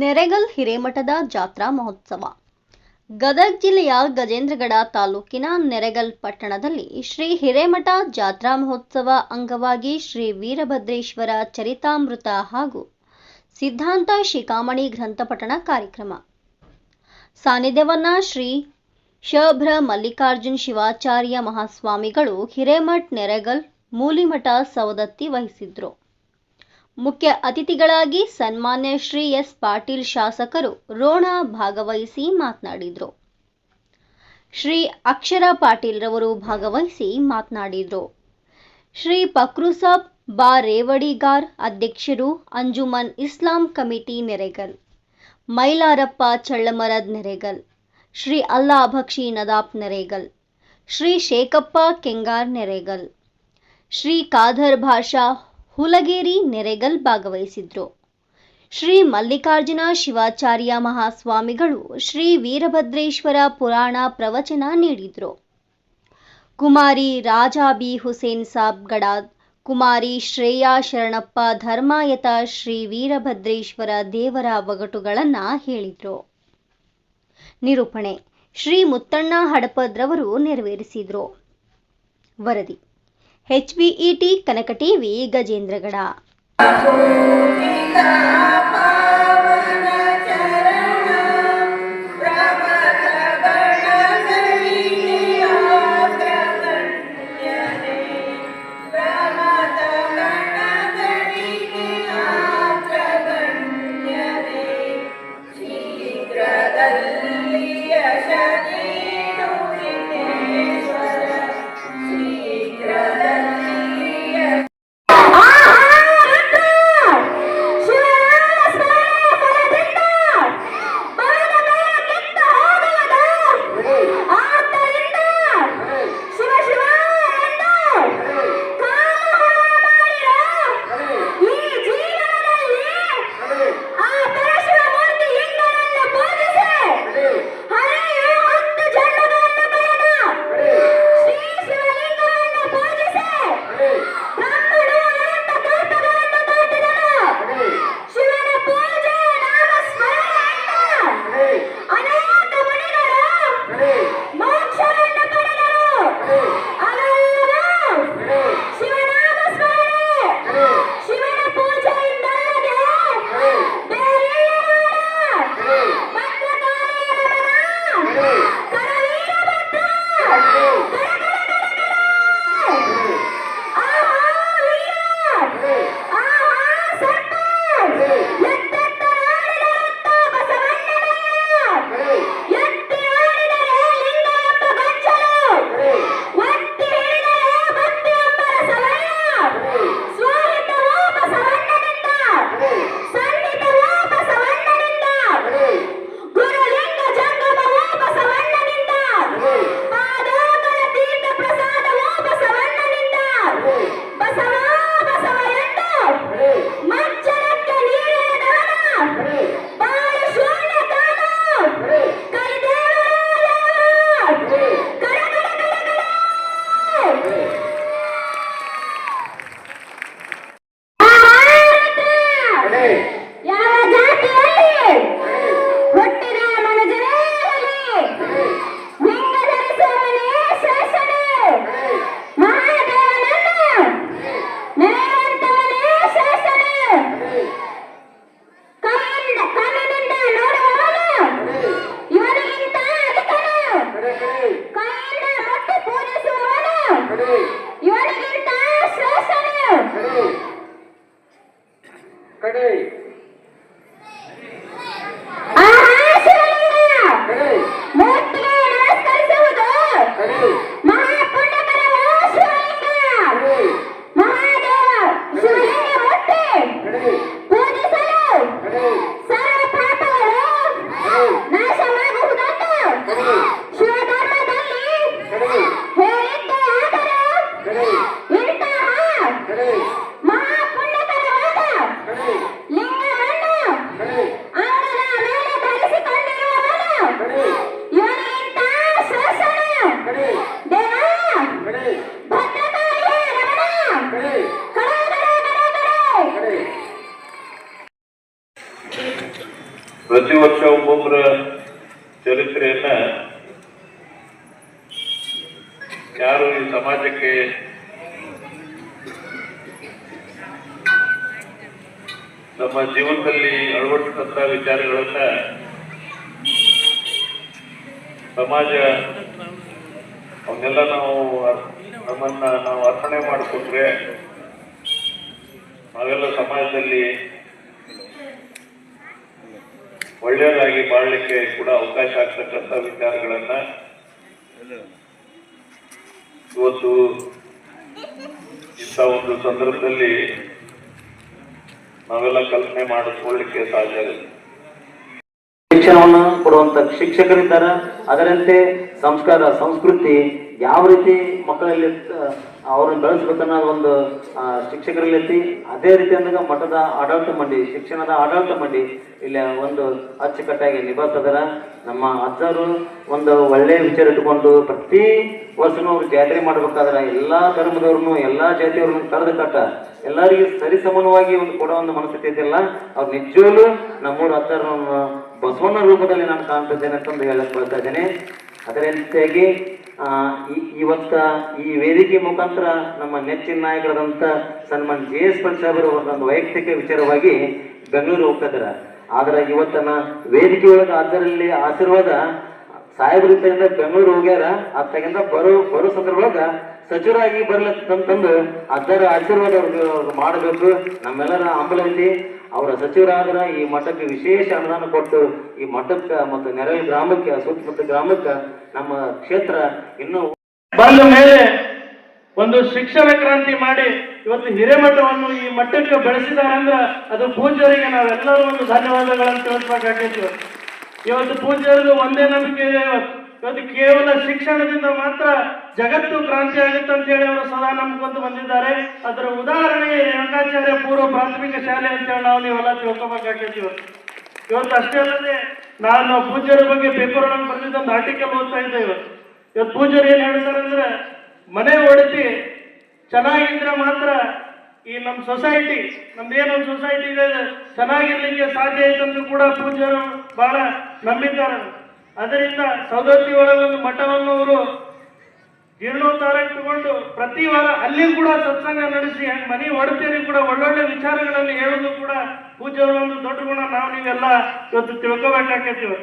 ನೆರೆಗಲ್ ಹಿರೇಮಠದ ಜಾತ್ರಾ ಮಹೋತ್ಸವ. ಗದಗ ಜಿಲ್ಲೆಯ ಗಜೇಂದ್ರಗಡ ತಾಲೂಕಿನ ನೆರೆಗಲ್ ಪಟ್ಟಣದಲ್ಲಿ ಶ್ರೀ ಹಿರೇಮಠ ಜಾತ್ರಾ ಮಹೋತ್ಸವ ಅಂಗವಾಗಿ ಶ್ರೀ ವೀರಭದ್ರೇಶ್ವರ ಚರಿತಾಮೃತ ಹಾಗೂ ಸಿದ್ಧಾಂತ ಶಿಖಾಮಣಿ ಗ್ರಂಥಪಠಣ ಕಾರ್ಯಕ್ರಮ. ಸಾನ್ನಿಧ್ಯವನ್ನ ಶ್ರೀ ಶಭ್ರ ಮಲ್ಲಿಕಾರ್ಜುನ್ ಶಿವಾಚಾರ್ಯ ಮಹಾಸ್ವಾಮಿಗಳು ಹಿರೇಮಠ್ ನೆರೆಗಲ್ ಮೂಲಿಮಠ ಸವದತ್ತಿ ವಹಿಸಿದ್ರು. ಮುಖ್ಯ ಅತಿಥಿಗಳಾಗಿ ಸನ್ಮಾನ್ಯ ಶ್ರೀ ಎಸ್ ಪಾಟೀಲ್ ಶಾಸಕರು ರೋಣ ಭಾಗವಹಿಸಿ ಮಾತನಾಡಿದರು. ಶ್ರೀ ಅಕ್ಷರ ಪಾಟೀಲ್ ರವರು ಭಾಗವಹಿಸಿ ಮಾತನಾಡಿದರು. ಶ್ರೀ ಪಕ್ರುಸಾಬ್ ಬಾ ರೇವಡಿಗಾರ್ ಅಧ್ಯಕ್ಷರು ಅಂಜುಮನ್ ಇಸ್ಲಾಂ ಕಮಿಟಿ ನೆರೆಗಲ್. ಮೈಲಾರಪ್ಪ ಚಳ್ಳಮರದ್ ನೆರೆಗಲ್. ಶ್ರೀ ಅಲ್ಲಾ ಭಕ್ಷಿ ನದಾಪ್ ನೆರೆಗಲ್. ಶ್ರೀ ಶೇಖಪ್ಪ ಕೆಂಗಾರ್ ನೆರೆಗಲ್. ಶ್ರೀ ಖಾದರ್ ಭಾಷಾ ಹುಲಗೇರಿ ನೆರೆಗಲ್ ಭಾಗವಹಿಸಿದ್ರು. ಶ್ರೀ ಮಲ್ಲಿಕಾರ್ಜುನ ಶಿವಾಚಾರ್ಯ ಮಹಾಸ್ವಾಮಿಗಳು ಶ್ರೀ ವೀರಭದ್ರೇಶ್ವರ ಪುರಾಣ ಪ್ರವಚನ ನೀಡಿದರು. ಕುಮಾರಿ ರಾಜಾಬಿ ಹುಸೇನ್ ಸಾಬ್ ಗಡಾದ್ ಕುಮಾರಿ ಶ್ರೇಯಾ ಶರಣಪ್ಪ ಧರ್ಮಾಯತ ಶ್ರೀ ವೀರಭದ್ರೇಶ್ವರ ದೇವರ ಒಗಟುಗಳನ್ನು ಹೇಳಿದರು. ನಿರೂಪಣೆ, ಶ್ರೀ ಮುತ್ತಣ್ಣ ಹಡಪದ್ರವರು ನೆರವೇರಿಸಿದರು. ವರದಿ ಹೆಚ್ಬಿಇಟಿ ಕನಕ ಟಿವಿ ಗಜೇಂದ್ರಗಡ Thank. ಪ್ರತಿ ವರ್ಷ ಒಬ್ಬೊಬ್ಬರ ಚರಿತ್ರೆಯನ್ನ ಯಾರು ಈ ಸಮಾಜಕ್ಕೆ ನಮ್ಮ ಜೀವನದಲ್ಲಿ ಅಳವಡಿಸಿದಂತ ವಿಚಾರಗಳನ್ನ ಸಮಾಜ, ಅವನ್ನೆಲ್ಲ ನಾವು ನಮ್ಮನ್ನ ನಾವು ಅರ್ಪಣೆ ಮಾಡಿಕೊಂಡ್ರೆ, ನಾವೆಲ್ಲ ಸಮಾಜದಲ್ಲಿ ಒಳ್ಳೆಯದಾಗಿ ಮಾಡಲಿಕ್ಕೆ ಕೂಡ ಅವಕಾಶ ಆಗ್ತಕ್ಕಂಥ ವಿಚಾರಗಳನ್ನ ಇವತ್ತು ಇಂಥ ಒಂದು ಸಂದರ್ಭದಲ್ಲಿ ನಾವೆಲ್ಲ ಕಲ್ಪನೆ ಮಾಡಿಕೊಳ್ಳಿಕ್ಕೆ ಸಾಧ್ಯ ಶಿಕ್ಷಣವನ್ನು ಕೊಡುವಂತ ಶಿಕ್ಷಕರಿದ್ದಾರೆ. ಅದರಂತೆ ಸಂಸ್ಕಾರ, ಸಂಸ್ಕೃತಿ ಯಾವ ರೀತಿ ಮಕ್ಕಳಲ್ಲಿ ಅವ್ರನ್ನ ಬೆಳೆಸ್ಬೇಕನ್ನ ಒಂದು ಶಿಕ್ಷಕರಲ್ಲಿ ಅದೇ ರೀತಿ ಅಂದಾಗ ಮಠದ ಆಡಳಿತ ಮಂಡಿ, ಶಿಕ್ಷಣದ ಆಡಳಿತ ಮಂಡಿ ಇಲ್ಲಿ ಒಂದು ಅಚ್ಚುಕಟ್ಟಾಗಿ ನಿಭಾಯಿಸಿದಾರ. ನಮ್ಮ ಅಜ್ಜರು ಒಂದು ಒಳ್ಳೆ ವಿಚಾರ ಇಟ್ಟುಕೊಂಡು ಪ್ರತಿ ವರ್ಷನೂ ಅವ್ರು ಜಾತ್ರೆ ಮಾಡ್ಬೇಕಾದ್ರೆ ಎಲ್ಲಾ ಧರ್ಮದವ್ರನ್ನು, ಎಲ್ಲಾ ಜಾತಿಯವ್ರನ್ನು ಕರೆದು ಕಟ್ಟ, ಎಲ್ಲರಿಗೂ ಸರಿಸಮಾನವಾಗಿ ಒಂದು ಕೊಡೋ ಒಂದು ಮನಸ್ಥಿತಿ ಇದೆಯಲ್ಲ ಅವ್ರು ನಿಜವಾಗ್ಲೂ ನಮ್ಮೂರು ಅಜ್ಜರನ್ನು ಬಸವಣ್ಣ ರೂಪದಲ್ಲಿ ನಾನು ಕಾಣ್ತಿದ್ದೇನೆ ಅಂತಂದು ಹೇಳಕ್ ಬರ್ತಾ ಇದ್ದೇನೆ. ಅದರ ರೀತಿಯಾಗಿ ಆ, ಈ- ಇವತ್ತ ಈ ವೇದಿಕೆ ಮುಖಾಂತರ ನಮ್ಮ ನೆಚ್ಚಿನ ನಾಯಕರಾದಂಥ ಸನ್ಮಾನ್ ಜೆ ಎಸ್ ಸಾಹೇಬರು ಒಂದು ವೈಯಕ್ತಿಕ ವಿಚಾರವಾಗಿ ಬೆಂಗಳೂರು ಹೋಗ್ತಾ ಇದಾರೆ ಆದ್ರೆ ಇವತ್ತನ ವೇದಿಕೆಯೊಳಗೆ ಅದರಲ್ಲಿ ಆಶೀರ್ವಾದ ಸಾಹೇಬರಿಂದ ಬೆಂಗಳೂರು ಹೋಗ್ಯಾರ. ಅತ್ತಾಗಿಂದ ಬರೋ ಬರೋ ಸಂದರ್ಭದೊಳಗ ಸಚಿವರಾಗಿ ಬರ್ಲತ್ತಂತಂದು ಅದರ ಆಶೀರ್ವಾದ ಅವ್ರಿಗೆ ಅವ್ರು ಮಾಡಬೇಕು. ನಮ್ಮೆಲ್ಲರ ಐತಿ. ಅವರ ಸಚಿವರಾದ್ರ ಈ ಮಠಕ್ಕೆ ವಿಶೇಷ ಅನುದಾನ ಕೊಟ್ಟು, ಈ ಮಠಕ್ಕೆ ಮತ್ತು ನೆರಳಿ ಗ್ರಾಮಕ್ಕೆ ಸುತ್ತಮುತ್ತ ಗ್ರಾಮಕ್ಕೆ ನಮ್ಮ ಕ್ಷೇತ್ರ ಇನ್ನೂ ಬಂದ ಮೇಲೆ ಒಂದು ಶಿಕ್ಷಣ ಕ್ರಾಂತಿ ಮಾಡಿ ಇವತ್ತು ಹಿರೇಮಠವನ್ನು ಈ ಮಟ್ಟಕ್ಕೆ ಬೆಳೆಸಿದಾರಂದ್ರ ಅದು ಪೂಜ್ಯರಿಗೆ ನಾವೆಲ್ಲರೂ ಒಂದು ಧನ್ಯವಾದಗಳನ್ನು ತಿಳಿಸ್ಬೇಕಾಗೈತಿ ಇವತ್ತು ಪೂಜ್ಯರಿಗೂ ಒಂದೇ ನಂಬಿಕೆ ಇವತ್ತು ಕೇವಲ ಶಿಕ್ಷಣದಿಂದ ಮಾತ್ರ ಜಗತ್ತು ಕ್ರಾಂತಿ ಆಗುತ್ತೆ ಅಂತ ಹೇಳಿ ಅವರು ಸದಾ ನಂಬ್ಕೊಂತ ಬಂದಿದ್ದಾರೆ. ಅದರ ಉದಾಹರಣೆ ರೇಣುಕಾಚಾರ್ಯ ಪೂರ್ವ ಪ್ರಾಥಮಿಕ ಶಾಲೆ ಅಂತ ಹೇಳಿ ನಾವು ನೀವೆಲ್ಲ ತಿಳ್ಕೊಬೇಕಾಗೈತಿ ಇವತ್ತು ಇವತ್ತು ಅಷ್ಟೇ ಅಲ್ಲದೆ ನಾನು ಪೂಜ್ಯರ ಬಗ್ಗೆ ಪೇಪರ್ ಒಳಗೆ ಬರೆದಿದ್ದ ಒಂದು ಆರ್ಟಿಕಲ್ ಓದ್ತಾ ಇದ್ದೆ ಇವತ್ತು ಇವತ್ತು ಪೂಜ್ಯರು ಏನ್ ಹೇಳ್ತಾರೆ ಅಂದ್ರೆ, ಮನೆ ಒಡೆತಿ ಚೆನ್ನಾಗಿದ್ರೆ ಮಾತ್ರ ಈ ನಮ್ಮ ಸೊಸೈಟಿ ನಮ್ದು ಏನೊಂದು ಸೊಸೈಟಿ ಇದೆ ಇದು, ಚೆನ್ನಾಗಿರ್ಲಿಕ್ಕೆ ಸಾಧ್ಯ ಐತಂತ ಕೂಡ ಪೂಜ್ಯರು ಬಹಳ ನಂಬಿದ್ದಾರೆ ಅದರಿಂದ ಸೌದತ್ತಿ ಒಳಗೆ ಒಂದು ಮಠವನ್ನು ಅವರು ಜೀರ್ಣೋದ್ಧಾರಕ್ಕೆ ತಗೊಂಡು ಪ್ರತಿ ವಾರ ಅಲ್ಲಿ ಕೂಡ ಸತ್ಸಂಗ ನಡೆಸಿ ಮನೆ ಒಡತಿಯರಿಗೆ ಕೂಡ ಒಳ್ಳೊಳ್ಳೆ ವಿಚಾರಗಳನ್ನು ಹೇಳೋದು ಕೂಡ ಪೂಜೆ ಒಂದು ದೊಡ್ಡ ಗುಣ. ನಾವು ನೀವೆಲ್ಲ ಇವತ್ತು ತಿಳ್ಕೋಬೇಕಾಗ್ತೀವಿ